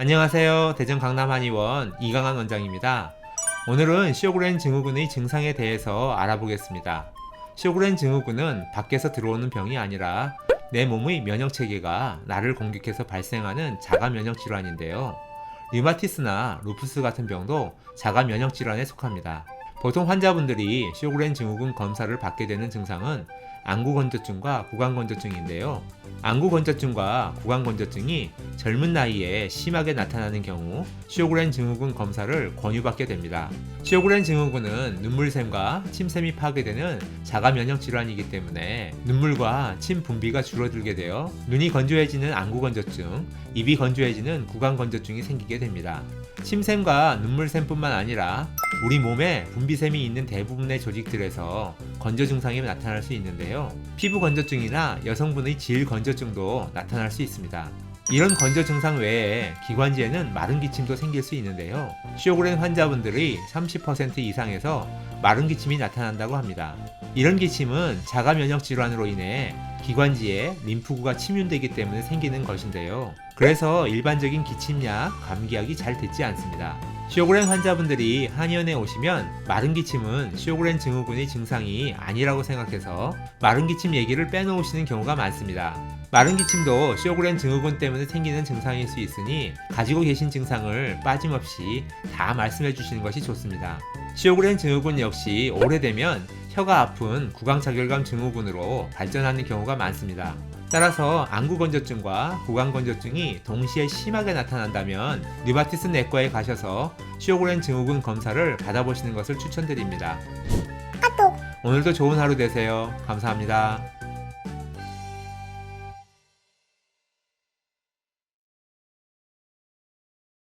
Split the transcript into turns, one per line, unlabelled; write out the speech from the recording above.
안녕하세요. 대전 강남 한의원 이강한 원장입니다. 오늘은 쇼그렌 증후군의 증상에 대해서 알아보겠습니다. 쇼그렌 증후군은 밖에서 들어오는 병이 아니라 내 몸의 면역 체계가 나를 공격해서 발생하는 자가 면역 질환인데요. 류마티스나 루푸스 같은 병도 자가 면역 질환에 속합니다. 보통 환자분들이 쇼그렌 증후군 검사를 받게 되는 증상은 안구건조증과 구강건조증인데요. 안구건조증과 구강건조증이 젊은 나이에 심하게 나타나는 경우 쇼그렌 증후군 검사를 권유받게 됩니다. 쇼그렌 증후군은 눈물샘과 침샘이 파괴되는 자가 면역 질환이기 때문에 눈물과 침 분비가 줄어들게 되어 눈이 건조해지는 안구건조증, 입이 건조해지는 구강건조증이 생기게 됩니다. 침샘과 눈물샘뿐만 아니라 우리 몸에 분비샘이 있는 대부분의 조직들에서 건조 증상이 나타날 수 있는데요. 피부 건조증이나 여성분의 질 건조증도 나타날 수 있습니다. 이런 건조 증상 외에 기관지에는 마른 기침도 생길 수 있는데요. 쇼그렌 환자분들의 30% 이상에서 마른 기침이 나타난다고 합니다. 이런 기침은 자가 면역 질환으로 인해 기관지에 림프구가 침윤되기 때문에 생기는 것인데요. 그래서 일반적인 기침약, 감기약이 잘 듣지 않습니다. 쇼그렌 환자분들이 한의원에 오시면 마른 기침은 쇼그렌 증후군의 증상이 아니라고 생각해서 마른 기침 얘기를 빼놓으시는 경우가 많습니다. 마른 기침도 쇼그렌 증후군 때문에 생기는 증상일 수 있으니 가지고 계신 증상을 빠짐없이 다 말씀해 주시는 것이 좋습니다. 쇼그렌 증후군 역시 오래되면 혀가 아픈 구강자결감 증후군으로 발전하는 경우가 많습니다. 따라서 안구건조증과 구강건조증이 동시에 심하게 나타난다면 류마티스 내과에 가셔서 쇼그렌 증후군 검사를 받아보시는 것을 추천드립니다. 오늘도 좋은 하루 되세요. 감사합니다.